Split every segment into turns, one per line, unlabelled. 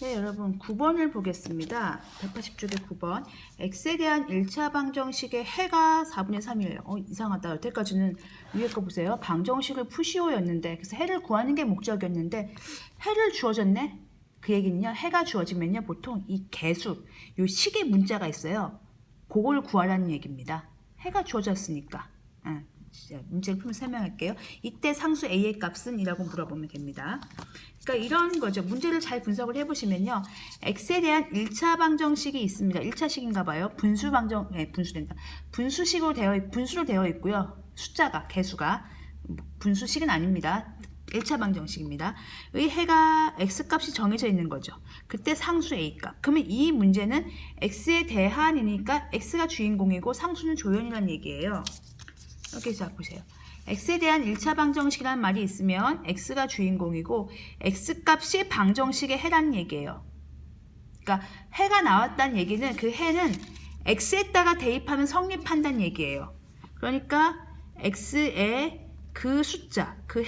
네, 여러분 9번을 보겠습니다. 180쪽의 9번. x에 대한 1차 방정식의 해가 4분의 3이에요. 어, 이상하다. 여태까지는 위에 거 보세요. 방정식을 푸시오였는데 그래서 해를 구하는 게 목적이었는데 해를 주어졌네. 그 얘기는요. 해가 주어지면요. 보통 이 개수, 요 식의 문자가 있어요. 그걸 구하라는 얘기입니다. 해가 주어졌으니까. 응. 자, 문제를 풀면 설명할게요. 이때 상수 a의 값은 이라고 물어보면 됩니다. 그러니까 이런 거죠. 문제를 잘 분석을 해보시면요. x에 대한 1차 방정식이 있습니다. 1차식인가 봐요. 분수 방정, 네, 분수된다. 분수식으로 되어, 있- 분수로 되어 있고요. 숫자가, 개수가. 분수식은 아닙니다. 1차 방정식입니다. 의 해가 x값이 정해져 있는 거죠. 그때 상수 a값. 그러면 이 문제는 x에 대한이니까 x가 주인공이고 상수는 조연이라는 얘기예요. 여기 자 보세요. x에 대한 1차 방정식이라는 말이 있으면 x가 주인공이고 x값이 방정식의 해라는 얘기예요. 그러니까 해가 나왔다는 얘기는 그 해는 x에다가 대입하면 성립한다는 얘기예요. 그러니까 x에 그 숫자, 그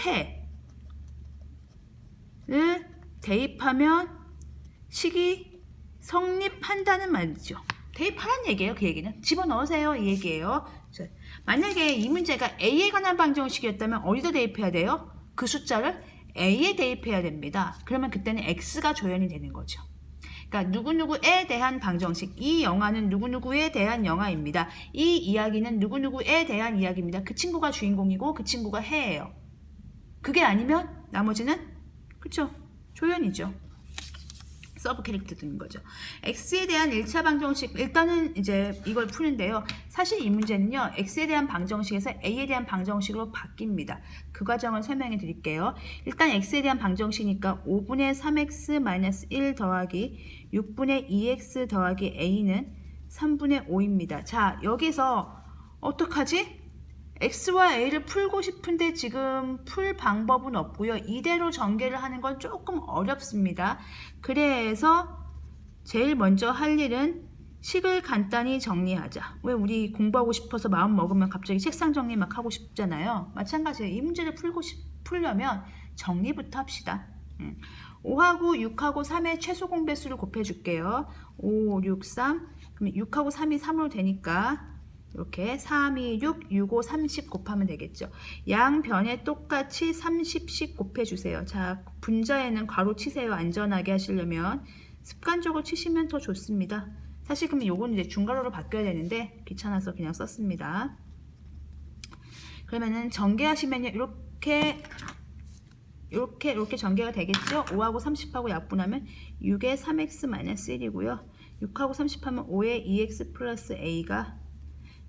해를 대입하면 식이 성립한다는 말이죠. 대입하라는 얘기예요. 그 얘기는 집어넣으세요. 이 얘기예요. 자, 만약에 이 문제가 A에 관한 방정식이었다면 어디다 대입해야 돼요? 그 숫자를 A에 대입해야 됩니다. 그러면 그때는 X가 조연이 되는 거죠. 그러니까 누구누구에 대한 방정식. 이 영화는 누구누구에 대한 영화입니다. 이 이야기는 누구누구에 대한 이야기입니다. 그 친구가 주인공이고 그 친구가 해예요. 그게 아니면 나머지는 그쵸 조연이죠. 서브 캐릭터 되는 거죠. x에 대한 1차 방정식 일단은 이제 이걸 푸는데요. 사실 이 문제는요. x에 대한 방정식에서 a에 대한 방정식으로 바뀝니다. 그 과정을 설명해 드릴게요. 일단 x에 대한 방정식이니까 5분의 3x 1 더하기 6분의 2x 더하기 a는 3분의 5입니다. 자, 여기서 어떡하지? X와 a를 풀고 싶은데 지금 풀 방법은 없고요. 이대로 전개를 하는 건 조금 어렵습니다. 그래서 제일 먼저 할 일은 식을 간단히 정리하자. 왜 우리 공부하고 싶어서 마음 먹으면 갑자기 책상 정리 막 하고 싶잖아요. 마찬가지예요. 이 문제를 풀고 싶, 풀려면 정리부터 합시다. 음. 5하고 6하고 3의 최소 공배수를 곱해줄게요. 5, 6, 3. 그러면 6하고 3이 3으로 되니까 이렇게 3, 2, 6, 6, 5, 30 곱하면 되겠죠. 양 변에 똑같이 30씩 곱해주세요. 자, 분자에는 괄호 치세요. 안전하게 하시려면. 습관적으로 치시면 더 좋습니다. 사실 그러면 요건 이제 중괄호로 바뀌어야 되는데 귀찮아서 그냥 썼습니다. 그러면은 전개하시면요. 이렇게 이렇게 이렇게 전개가 되겠죠? 5하고 30하고 약분하면 6의 3x-1이고요. 6하고 30하면 5의 2x 플러스 a가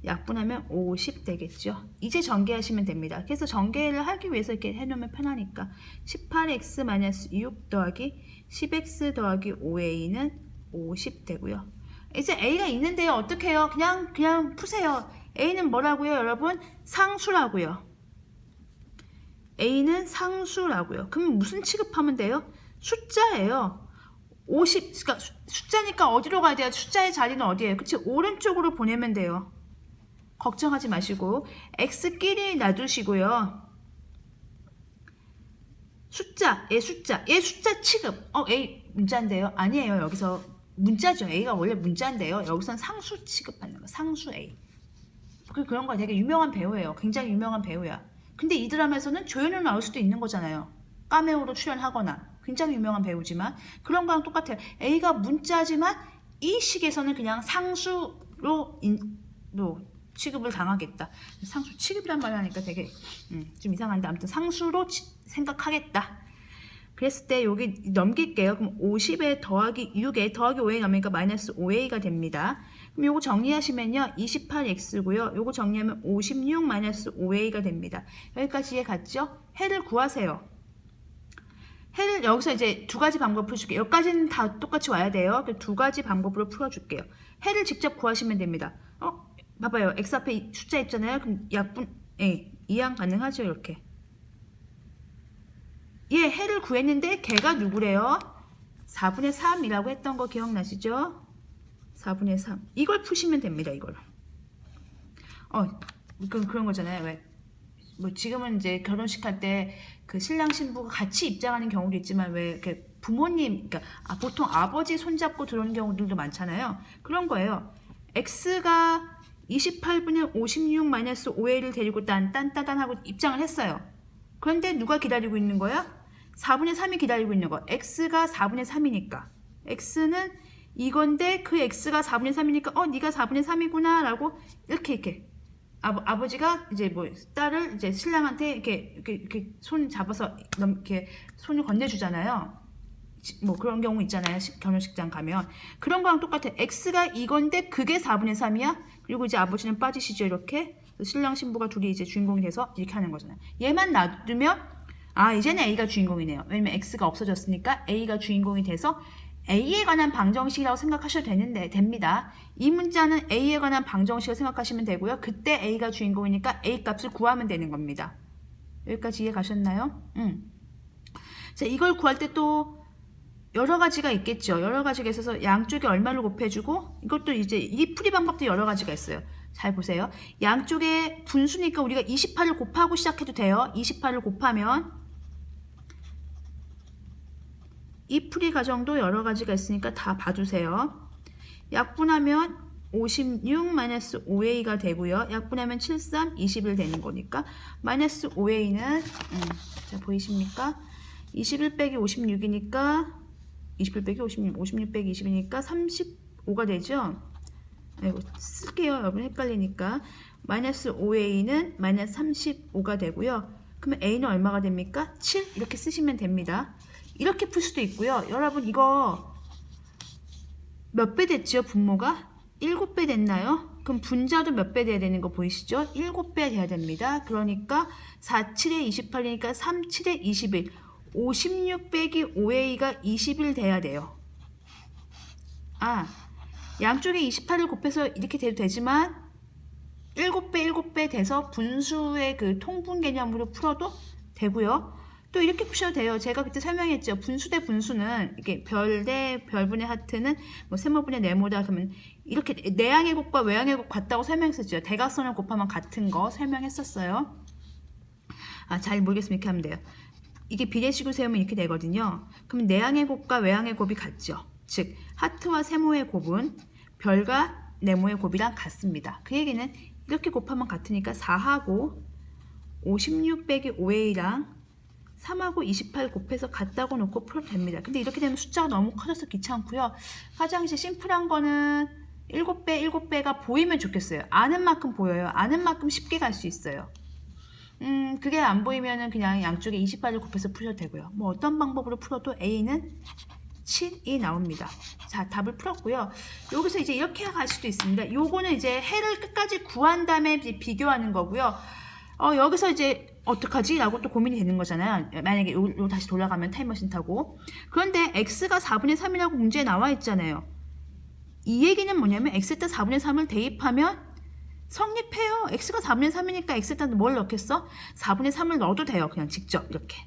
약분하면 50 되겠죠. 이제 전개하시면 됩니다. 그래서 전개를 하기 위해서 이렇게 해놓으면 편하니까 18x-6 더하기 10x 더하기 5a는 50 되고요. 이제 a가 있는데요. 어떻게 해요? 그냥 그냥 푸세요. a는 뭐라고요, 여러분? 상수라고요. a는 상수라고요. 그럼 무슨 취급하면 돼요? 숫자예요. 50, 그러니까 수- 숫자니까 어디로 가야 돼요? 숫자의 자리는 어디예요? 그치? 오른쪽으로 보내면 돼요. 걱정하지 마시고 x끼리 놔두시고요. 숫자, 얘 숫자, 얘 숫자 취급. 어, A 문자인데요? 아니에요. 여기서 문자죠. A가 원래 문자인데요. 여기선 상수 취급하는 거. 상수 A. 그 그런 거 되게 유명한 배우예요. 굉장히 유명한 배우야. 근데 이 드라마에서는 조연으로 나올 수도 있는 거잖아요. 까메오로 출연하거나 굉장히 유명한 배우지만 그런 거랑 똑같아요. A가 문자지만 이 식에서는 그냥 상수로 인, 로 취급을 당하겠다. 상수 취급이란 말을 하니까 되게 음, 좀 이상한데 아무튼 상수로 치- 생각하겠다. 그랬을 때 여기 넘길게요. 그럼 50에 더하기 6에 더하기 5에 넘으니까 마이너스 5a가 됩니다. 그럼 요거 정리하시면요. 28x고요. 요거 정리하면 56 마이너스 5a가 됩니다. 여기까지 이해 갔죠? 해를 구하세요. 해를 여기서 이제 두 가지 방법 풀어줄게요. 여기까지는 다 똑같이 와야 돼요. 그두 가지 방법으로 풀어줄게요. 해를 직접 구하시면 됩니다. 어? 봐봐요. x 앞에 이 숫자 있잖아요. 그럼 약분, 예, 이항 가능하죠. 이렇게. 예, 해를 구했는데 걔가 누구래요? 4분의 3이라고 했던 거 기억나시죠? 4분의 3. 이걸 푸시면 됩니다. 이걸. 어, 그, 그런 거잖아요. 왜? 뭐 지금은 이제 결혼식 할 때 그 신랑 신부가 같이 입장하는 경우도 있지만 왜 이렇게 부모님, 그러니까 아, 보통 아버지 손잡고 들어오는 경우들도 많잖아요. 그런 거예요. x가 28분의 56 마이너스 5a를 데리고 딴 딴 따단 하고 입장을 했어요. 그런데 누가 기다리고 있는 거야? 4분의 3이 기다리고 있는 거. x가 4분의 3이니까. x는 이건데 그 x가 4분의 3이니까 어 네가 4분의 3이구나 라고 이렇게 이렇게 아버, 아버지가 이제 뭐 딸을 이제 신랑한테 이렇게 이렇게, 이렇게 손 잡아서 넘 이렇게 손을 건네주잖아요. 지- 뭐 그런 경우 있잖아요. 식- 결혼식장 가면 그런 거랑 똑같아. x가 이건데 그게 4분의 3이야. 그리고 이제 아버지는 빠지시죠 이렇게. 신랑 신부가 둘이 이제 주인공이 돼서 이렇게 하는 거잖아요. 얘만 놔두면 아 이제는 a가 주인공이네요. 왜냐면 x가 없어졌으니까 a가 주인공이 돼서 a에 관한 방정식이라고 생각하셔도 되는데 됩니다. 이 문자는 a에 관한 방정식을 생각하시면 되고요. 그때 a가 주인공이니까 a 값을 구하면 되는 겁니다. 여기까지 이해 가셨나요? 음. 자 이걸 구할 때또 여러 가지가 있겠죠. 여러 가지가 있어서 양쪽에 얼마를 곱해주고 이것도 이제 이 풀이 방법도 여러 가지가 있어요. 잘 보세요. 양쪽에 분수니까 우리가 28을 곱하고 시작해도 돼요. 28을 곱하면 이 풀이 과정도 여러 가지가 있으니까 다 봐주세요. 약분하면 56 마이너스 5a가 되고요. 약분하면 73, 21 되는 거니까 마이너스 5a는 음, 자 보이십니까? 21 빼기 56이니까 21 빼기 56, 56 빼기 20이니까 35가 되죠. 아이고 쓸게요. 여러분 헷갈리니까 마이너스 5a는 마이너스 35가 되고요. 그러면 a는 얼마가 됩니까? 7 이렇게 쓰시면 됩니다. 이렇게 풀 수도 있고요. 여러분 이거 몇 배 됐죠? 분모가? 7배 됐나요? 그럼 분자도 몇 배 돼야 되는 거 보이시죠? 7배 돼야 됩니다. 그러니까 4, 7에 28이니까 3, 7에 21. 56 빼기 5a가 21 돼야 돼요. 아, 양쪽에 28을 곱해서 이렇게 돼도 되지만 7배 7배 돼서 분수의 그 통분 개념으로 풀어도 되고요. 또 이렇게 푸셔도 돼요. 제가 그때 설명했죠. 분수 대 분수는 이게 별 대 별분의 하트는 뭐 세모분의 네모다 그러면 이렇게 내항의 곱과 외항의 곱 같다고 설명했었죠. 대각선을 곱하면 같은 거 설명했었어요. 아, 잘 모르겠으면 이렇게 하면 돼요. 이게 비례식으로 세우면 이렇게 되거든요. 그럼 내항의 곱과 외항의 곱이 같죠. 즉 하트와 세모의 곱은 별과 네모의 곱이랑 같습니다. 그 얘기는 이렇게 곱하면 같으니까 4하고 56 빼기 5a랑 3하고 28 곱해서 같다고 놓고 풀어도 됩니다. 근데 이렇게 되면 숫자가 너무 커져서 귀찮고요. 가장 이제 심플한 거는 7배, 7배가 보이면 좋겠어요. 아는 만큼 보여요. 아는 만큼 쉽게 갈 수 있어요. 음, 그게 안 보이면은 그냥 양쪽에 28을 곱해서 풀셔도 되고요. 뭐 어떤 방법으로 풀어도 A는 7이 나옵니다. 자, 답을 풀었고요. 여기서 이제 이렇게 갈 수도 있습니다. 요거는 이제 해를 끝까지 구한 다음에 비교하는 거고요. 어, 여기서 이제 어떡하지? 라고 또 고민이 되는 거잖아요. 만약에 요, 요 다시 돌아가면 타임머신 타고. 그런데 x가 4분의 3이라고 문제에 나와 있잖아요. 이 얘기는 뭐냐면 x에다 4분의 3을 대입하면 성립해요. x가 4분의 3이니까 x에다 뭘 넣겠어? 4분의 3을 넣어도 돼요. 그냥 직접 이렇게.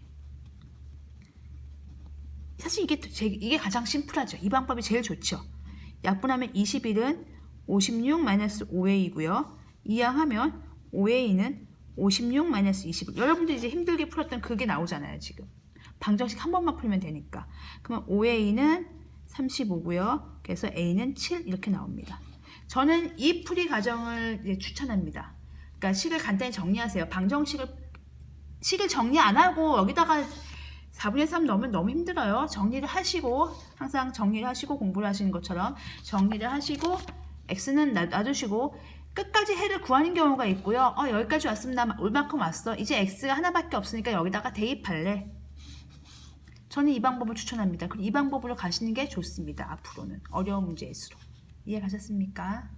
사실 이게 제, 이게 가장 심플하죠. 이 방법이 제일 좋죠. 약분하면 21은 56 마이너스 5a이고요. 이항하면 5a는 56 마이너스 21. 여러분들 이제 힘들게 풀었던 그게 나오잖아요, 지금. 방정식 한 번만 풀면 되니까. 그러면 5a는 35고요. 그래서 a는 7 이렇게 나옵니다. 저는 이 풀이 과정을 추천합니다. 그러니까 식을 간단히 정리하세요. 방정식을 식을 정리 안 하고 여기다가 4분의 3 넣으면 너무 힘들어요. 정리를 하시고 항상 정리를 하시고 공부를 하시는 것처럼 정리를 하시고 x는 놔- 놔두시고 끝까지 해를 구하는 경우가 있고요. 어, 여기까지 왔습니다. 올만큼 왔어. 이제 x가 하나밖에 없으니까 여기다가 대입할래. 저는 이 방법을 추천합니다. 그리고 이 방법으로 가시는 게 좋습니다. 앞으로는 어려운 문제일수록 이해 가셨습니까?